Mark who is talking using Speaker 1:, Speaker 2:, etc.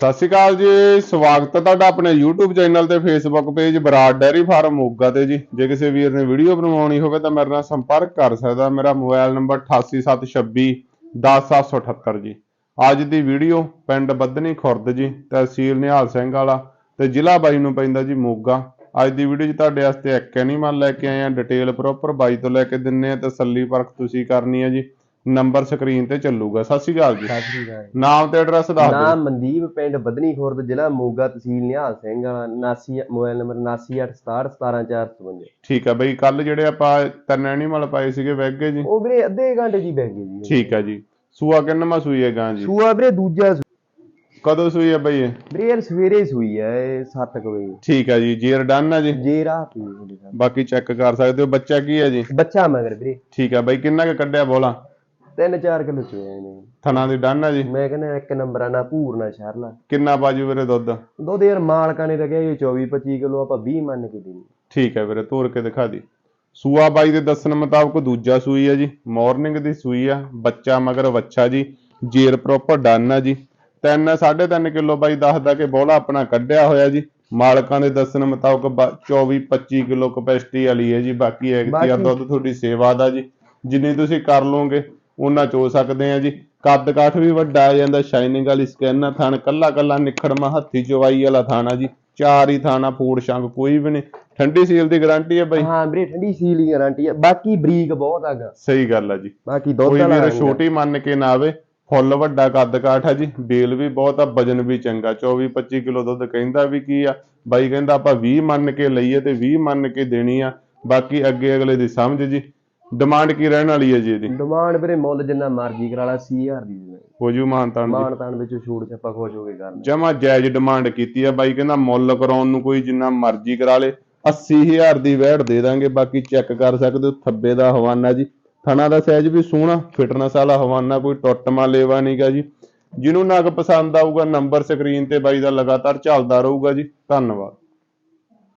Speaker 1: ਸਤਿ ਸ਼੍ਰੀ ਅਕਾਲ ਜੀ, ਸਵਾਗਤ ਹੈ ਤੁਹਾਡਾ ਆਪਣੇ YouTube ਚੈਨਲ ਤੇ Facebook page Brar dairy farm Moga ਤੇ ਜੀ। ਜੇ ਕਿਸੇ ਵੀਰ ਨੇ ਵੀਡੀਓ ਬਣਵਾਉਣੀ ਹੋਵੇ ਤਾਂ ਮੇਰੇ ਨਾਲ ਸੰਪਰਕ ਕਰ ਸਕਦਾ ਮੇਰਾ ਮੋਬਾਈਲ ਨੰਬਰ 8876 10778 ਜੀ। ਅੱਜ ਦੀ ਵੀਡੀਓ ਪਿੰਡ ਬੱਧਨੀ ਖੁਰਦ ਜੀ, ਤਹਿਸੀਲ ਨਿਹਾਲ ਸਿੰਘ ਵਾਲਾ ਤੇ ਜ਼ਿਲ੍ਹਾ ਬਾਈ ਨੂੰ ਪੈਂਦਾ ਜੀ ਮੋਗਾ। ਅੱਜ ਦੀ ਵੀਡੀਓ 'ਚ ਤੁਹਾਡੇ ਵਾਸਤੇ ਇੱਕ ਐਨੀਮਲ ਲੈ ਕੇ ਆਏ ਆ ਡਿਟੇਲ ਪ੍ਰੋਪਰ ਬਾਈ ਤੋਂ ਲੈ ਕੇ ਦਿੰਨੇ ਆ ਤਸੱਲੀ ਪਰਖ ਤੁਸੀਂ ਕਰਨੀ ਹੈ ਜੀ। ਨੰਬਰ ਸਕਰੀਨ ਤੇ ਚੱਲੂਗਾ। ਸਤਿ ਸ਼੍ਰੀ ਅਕਾਲ ਜੀ।
Speaker 2: ਸਤਿ ਸ੍ਰੀ ਅਕਾਲ
Speaker 1: ਨਾਮ ਤੇ ਐਡਰੈਸ ਦੱਸ ਦਿਓ।
Speaker 2: ਨਾਮ ਮਨਦੀਪ ਪਿੰਡ ਬਦਨੀ ਖੁਰਦ ਜ਼ਿਲ੍ਹਾ ਮੋਗਾ ਤਹਿਸੀਲ ਨਿਹਾਲ ਸਿੰਘ ਵਾਲਾ 79 ਮੋਬਾਈਲ ਨੰਬਰ 7986617455
Speaker 1: ਠੀਕ ਆ ਬਈ ਕੱਲ ਜਿਹੜੇ ਆਪਾਂ ਤਿੰਨ ਐਨੀਮਲ ਪਾਏ ਸੀਗੇ ਵੈਗੇ ਜੀ?
Speaker 2: ਉਹ ਵੀਰੇ ਅੱਧੇ ਘੰਟੇ ਜੀ ਬਹਿ ਗਏ ਜੀ
Speaker 1: ਠੀਕ ਆ ਜੀ। ਸੂਆ ਕਿੰਨਵਾਂ ਸੂਈ ਹੈ ਗਾਂ ਜੀ?
Speaker 2: ਸੂਆ ਵੀਰੇ ਦੂਜਾ
Speaker 1: ਕਦੋਂ ਸੂਈ ਹੈ ਬਈ ਇਹ?
Speaker 2: ਵੀਰੇ ਯਾਰ ਸਵੇਰੇ ਸੂਈ ਹੈ 7 ਵਜੇ।
Speaker 1: ਠੀਕ ਆ ਜੀ ਜੀਰ ਡਨ ਆ ਜੀ?
Speaker 2: ਜੇ ਰਾਹ ਪੀ ਤੁਹਾਡੇ ਸਾਹਮਣੇ।
Speaker 1: ਬਾਕੀ ਚੈੱਕ ਕਰ ਸਕਦੇ ਹੋ ਬੱਚਾ ਕੀ ਹੈ ਜੀ?
Speaker 2: ਬੱਚਾ ਮਗਰ ਵੀਰੇ।
Speaker 1: ਠੀਕ ਆ ਬਈ ਕਿੰਨਾ ਕੁ ਕੱਢਿਆ ਬੋਲਾ?
Speaker 2: 3-4 ਕਿਲੋ ਚੋਏ ਨੇ।
Speaker 1: ਥਣਾ ਦੀ ਡਨ ਆ ਜੀ।
Speaker 2: ਮੈਂ ਕਹਿੰਦਾ ਇੱਕ ਨੰਬਰ ਆ ਨਾ ਭੂਰ ਨਾ ਸ਼ਰਲਾ
Speaker 1: ਕਿੰਨਾ ਬਾਜੂ ਵੀਰੇ ਦੁੱਧ?
Speaker 2: ਦੁੱਧ ਯਾਰ ਮਾਲਕਾਂ ਨੇ ਤਾਂ ਕਿਹਾ ਇਹ 24-25 ਕਿਲੋ ਆਪਾਂ 20 ਮੰਨ ਕੇ ਦੇਣੀ।
Speaker 1: ਠੀਕ ਹੈ ਵੀਰੇ ਤੋਰ ਕੇ ਦਿਖਾ ਦੀ। ਸੂਆ ਬਾਈ ਦੇ ਦੱਸਣ ਮੁਤਾਬਕ ਦੂਜਾ ਸੂਈ ਹੈ ਜੀ ਮਾਰਨਿੰਗ ਦੀ ਸੂਈ ਆ ਬੱਚਾ ਮਗਰ ਵੱਛਾ ਜੀ ਜੇਰ ਪ੍ਰੋਪਰ ਡਨ ਆ ਜੀ। 3 3.5 ਕਿਲੋ ਬਾਈ ਦੱਸਦਾ ਕਿ ਬੋਲਾ ਆਪਣਾ ਕੱਢਿਆ ਹੋਇਆ ਜੀ। ਮਾਲਕਾਂ ਦੇ ਦੱਸਣ ਮੁਤਾਬਕ 24 25 ਕਿਲੋ ਕਪੈਸਿਟੀ ਵਾਲੀ ਹੈ ਜੀ ਬਾਕੀ ਹੈ ਕਿ ਆ
Speaker 2: ਬਾਕੀ-
Speaker 1: ਦੁੱਧ ਤੁਹਾਡੀ ਸੇਵਾ ਦਾ ਜੀ। ਜਿੰਨੀ ਤੁਸੀਂ ਕਰ ਲਓਗੇ ਉਹਨਾਂ ਚੋ ਸਕਦੇ ਆ ਜੀ। ਕੱਦ ਕਾਠ ਵੀ ਵੱਡਾ ਆ ਜਾਂਦਾ ਸ਼ਾਈਨਿੰਗ ਵਾਲੀ ਸਕਿਨ ਆ ਥਣ ਕੱਲਾ ਕੱਲਾ ਨਿਖੜਮਾ ਹੱਥੀ ਚਵਾਈ ਵਾਲਾ ਥਾਣਾ ਜੀ। ਚਾਰ ਹੀ ਥਾਣਾ ਫੂਡ ਸ਼ੰਗ ਕੋਈ ਵੀ ਨਹੀਂ। ਠੰਡੀ ਸੀਲ ਦੀ ਗਾਰੰਟੀ ਹੈ ਬਾਈ।
Speaker 2: ਹਾਂ ਵੀਰੇ ਠੰਡੀ ਸੀਲ ਦੀ ਗਾਰੰਟੀ ਹੈ ਬਾਕੀ ਬਰੀਕ ਬਹੁਤ ਹੈਗਾ
Speaker 1: ਸਹੀ ਗੱਲ ਆ ਜੀ।
Speaker 2: ਬਾਕੀ ਦੁੱਧ
Speaker 1: ਕੋਈ
Speaker 2: ਵਾਲਾ
Speaker 1: ਵੀਰ। ਛੋਟੀ ਮੰਨ ਕੇ ਨਾ ਆਵੇ ਫੁੱਲ ਵੱਡਾ ਕੱਦ ਕਾਠ ਆ ਜੀ। ਬੇਲ ਵੀ ਬਹੁਤ ਆ ਵਜਨ ਵੀ ਚੰਗਾ। 24 25 ਕਿਲੋ ਦੁੱਧ ਕਹਿੰਦਾ ਵੀ ਕੀ ਆ? ਬਾਈ ਕਹਿੰਦਾ ਆਪਾਂ 20 ਮੰਨ ਕੇ ਲਈਏ ਤੇ 20 ਮੰਨ ਕੇ ਦੇਣੀ ਆ। ਬਾਕੀ ਅੱਗੇ ਅਗਲੇ ਦੀ ਸਮਝ ਜੀ। ਡਿਮਾਂਡ ਕੀ ਰਹਿਣ ਵਾਲੀ ਹੈ ਜੀ ਇਹਦੀ?
Speaker 2: ਡਿਮਾਂਡ ਵੀਰੇ ਮੁੱਲ ਜਿੰਨਾ ਮਰਜ਼ੀ ਕਰਾ ਲਾ 80000 ਦੀ ਦੇ
Speaker 1: ਹੋ ਜੂ ਮਾਨਤਾਨ ਦੀ।
Speaker 2: ਮਾਨ ਤਾਨ ਵਿੱਚੋਂ ਛੂਟ ਛੱਪਾ ਖੁਸ਼ ਹੋ ਕੇ ਕਰਨਾ
Speaker 1: ਜਮਾ ਜਾਇਜ਼ ਡਿਮਾਂਡ ਕੀਤੀ ਆ ਬਾਈ ਕਹਿੰਦਾ ਮੁੱਲ ਕਰਾਉਣ ਨੂੰ ਕੋਈ ਜਿੰਨਾ ਮਰਜ਼ੀ ਕਰਾ ਲੇ। 80000 ਦੀ ਵੈਟ ਦੇ ਦਾਂਗੇ ਬਾਕੀ ਚੈੱਕ ਕਰ ਸਕਦੇ ਹੋ ਥੱਬੇ ਦਾ ਹਵਾਨਾ ਜੀ। ਥਣਾ ਦਾ ਸਾਈਜ਼ ਵੀ ਸੋਹਣਾ ਫਿਟਨੈਸ ਵਾਲਾ ਹਵਾਨਾ ਕੋਈ ਟੁੱਟਮਾ ਲੇਵਾ ਨਹੀਂਗਾ ਜੀ। ਜਿਹਨੂੰ ਨਗ ਪਸੰਦ ਆਊਗਾ ਨੰਬਰ ਸਕਰੀਨ ਤੇ ਬਾਈ ਦਾ ਲਗਾਤਾਰ ਚੱਲਦਾ ਰਹੂਗਾ ਜੀ। ਧੰਨਵਾਦ।